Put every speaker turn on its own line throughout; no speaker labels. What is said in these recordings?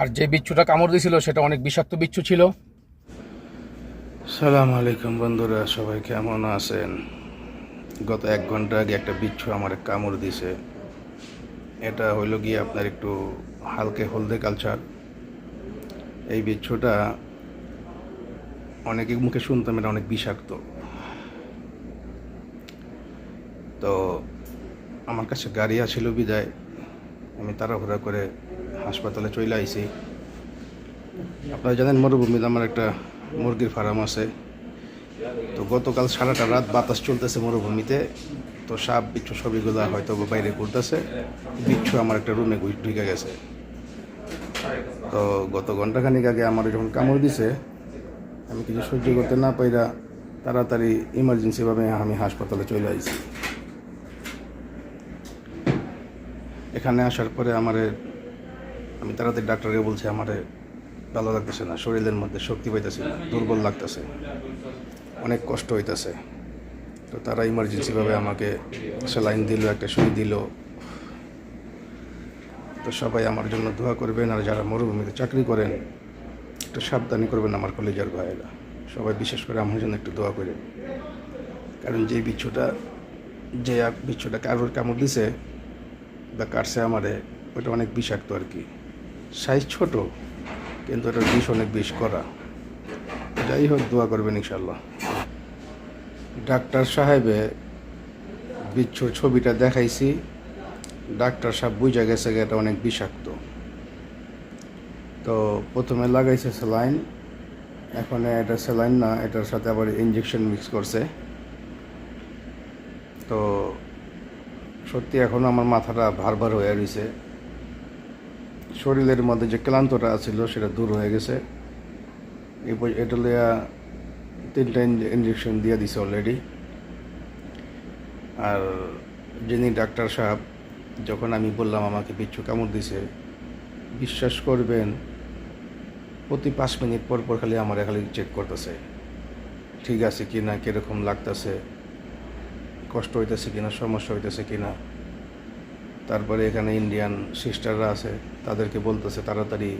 আর যে বিচ্ছুটা কামড় দিয়েছিল, সেটা অনেক বিষাক্ত বিচ্ছু ছিল।
সালাম আলাইকুম বন্ধুরা, সবাই কেমন আছেন? গত এক ঘণ্টা আগে একটা বিচ্ছু আমার কামড় দিছে এটা হইল গিয়ে আপনার একটু হালকে হলদে কালচার। এই বিচ্ছুটা অনেকে মুখে শুনতাম এটা অনেক বিষাক্ত। তো আমার কাছে গাড়ি আছিল বিদায়। আমি তাড়াহুড়া করে হাসপাতালে চলে আইছি। আপনারা জানেন মরুভূমিতে আমার একটা মুরগির ফার্ম আছে। তো গতকাল সারাটা রাত বাতাস চলতেছে মরুভূমিতে। তো সাপ, বিচ্ছু সবইগুলো হয়তো বাইরে ঘুরতেছে। বিচ্ছু আমার একটা রুমে ঢুকে গেছে। তো গত ঘন্টাখানিক আগে আমার যখন কামড় দিছে, আমি কিছু সহ্য করতে না পাইরা তাড়াতাড়ি ইমার্জেন্সিভাবে আমি হাসপাতালে চলে আইছি। এখানে আসার পরে আমার আমি তাড়াতাড়ি ডাক্তারকে বলছি, আমারে ভালো লাগতেছে না, শরীরের মধ্যে শক্তি পাইতেছে না, দুর্বল লাগতেছে, অনেক কষ্ট হইতেছে। তো তারা ইমার্জেন্সিভাবে আমাকে স্যালাইন দিল, একটা সুই দিল। তো সবাই আমার জন্য দোয়া করবেন, আর যারা মরুভূমিতে চাকরি করেন, একটু সাবধানী করবেন আমার কলেজের ভাইয়েরা। সবাই বিশেষ করে আমার জন্য একটু দোয়া করেন। কারণ যে বিচ্ছুটা যে বিচ্ছুটা কারোর কামড় দিছে বা কাটছে আমারে, ওটা অনেক বিষাক্ত আর কি। সাইজ ছোট, কিন্তু এটা বিষ অনেক বিষ করা যাই হোক, দোয়া করবেন ইনশাল্লাহ ডাক্তার সাহেবে বিচ্ছুর ছবিটা দেখাইছি। ডাক্তার সাহেব বুঝে গেছে এটা অনেক বিষাক্ত। তো প্রথমে লাগাইছে স্যালাইন এখন এটা স্যালাইন না, এটার সাথে আবার ইঞ্জেকশন মিক্স করছে। তো সত্যি এখন আমার মাথাটা ভার ভার হয়ে রয়েছে শরীরের মধ্যে যে ক্লান্তটা আছিল সেটা দূর হয়ে গেছে। এই পর- এটা লিয়া তিনটা ইঞ্জেকশন দিয়ে দিছে অলরেডি আর যিনি ডাক্তার সাহেব, যখন আমি বললাম আমাকে বিচ্ছু কামড় দিছে, বিশ্বাস করবেন, প্রতি পাঁচ মিনিট পর পর খালি আমার খালি চেক করতেছে। ঠিক আছে কি না কীরকম লাগতেছে, কষ্ট হইতেছে কিনা, সমস্যা হইতেছে কিনা। তারপরে এখানে ইন্ডিয়ান সিস্টাররা আছে, তাদেরকে বলতেছে তাড়াতাড়ি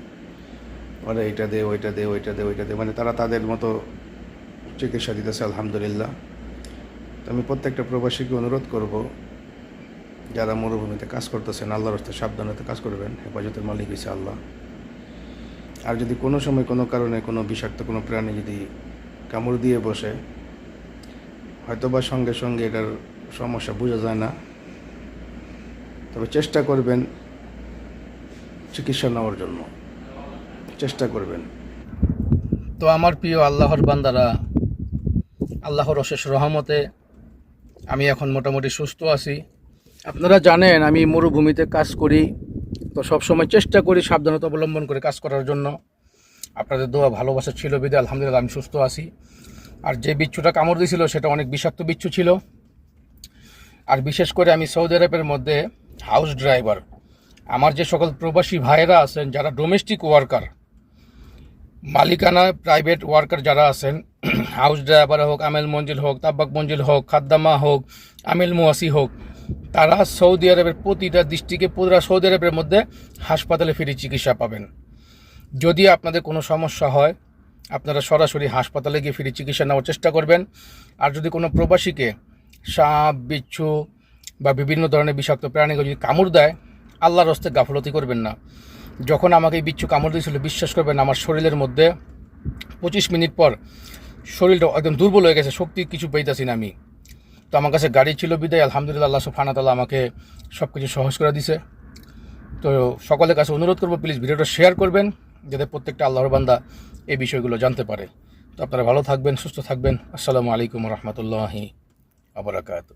ওরা এইটা দে, ওইটা দে ওইটা দে ওইটা দে মানে তারা তাদের মতো চিকিৎসা দিতেছে, আলহামদুলিল্লাহ। তো আমি প্রত্যেকটা প্রবাসীকে অনুরোধ করব, যারা মরুভূমিতে কাজ করতেছেন, আল্লাহর হস্তে সাবধানতা কাজ করবেন, হেফাজতের মালিক হয়েছে আল্লাহ। আর যদি কোনো সময় কোনো কারণে কোনো বিষাক্ত, কোনো প্রাণী যদি কামড় দিয়ে বসে হয়তো বা সঙ্গে সঙ্গে এটার সমস্যা বোঝা যায় না। তবে চেষ্টা করবেন চিকিৎসা নেওয়ার জন্য। চেষ্টা করবেন।
তো আমার প্রিয় আল্লাহর বান্দারা, আল্লাহর অশেষ রহমতে আমি এখন মোটামুটি সুস্থ আছি। আপনারা জানেন আমি মরুভূমিতে কাজ করি, তো সবসময় চেষ্টা করি সাবধানতা অবলম্বন করে কাজ করার জন্য। আপনাদের দোয়া ভালোবাসা ছিল বিদে আলহামদুলিল্লাহ আমি সুস্থ আছি। আর যে বিচ্ছুটা কামড় দিয়েছিল সেটা অনেক বিষাক্ত বিচ্ছু ছিল। আর বিশেষ করে আমি সৌদি আরবের মধ্যে হাউস ড্রাইভার। আমার যে সকল প্রবাসী ভাইয়েরা আছেন, যারা ডোমেস্টিক ওয়ার্কার মালিকানা প্রাইভেট ওয়ার্কার যারা আছেন, হাউস ড্রাইভার হোক, আমেল মঞ্জিল হোক, তাব্বাক মঞ্জিল হোক, খাদ্দামা হোক, আমেল মুয়াসি হোক, তারা সৌদি আরবের প্রতিটা দৃষ্টিকে পুরা সৌদি আরবের মধ্যে হাসপাতালে ফিরে চিকিৎসা পাবেন। যদি আপনাদের কোনো সমস্যা হয়, আপনারা সরাসরি হাসপাতালে গিয়ে ফিরে চিকিৎসা নেওয়ার চেষ্টা করবেন। আর যদি কোনো প্রবাসীকে সাপ, বিচ্ছু বা বিভিন্ন ধরনের বিষাক্ত প্রাণীকে যদি কামড় দেয়, আল্লাহর হস্তে গাফলতি করবেন না। যখন আমাকে এই বিচ্ছু কামড় দিয়েছিল, বিশ্বাস করবেন আমার শরীরের মধ্যে পঁচিশ মিনিট পর শরীরটা একদম দুর্বল হয়ে গেছে, শক্তি কিছু পেইতেছি না আমি। তো আমার কাছে গাড়ি ছিল বিদায়, আলহামদুলিল্লাহ আল্লাহ সুফানা তাল্লাহ আমাকে সব কিছু সহজ করে দিছে। তো সকলের কাছে অনুরোধ করব প্লিজ ভিডিওটা শেয়ার করবেন, যাতে প্রত্যেকটা আল্লাহর বান্দা এই বিষয়গুলো জানতে পারে। তো আপনারা ভালো থাকবেন, সুস্থ থাকবেন। আসসালামু আলাইকুম রহমতুল্লাহি আবরাকাত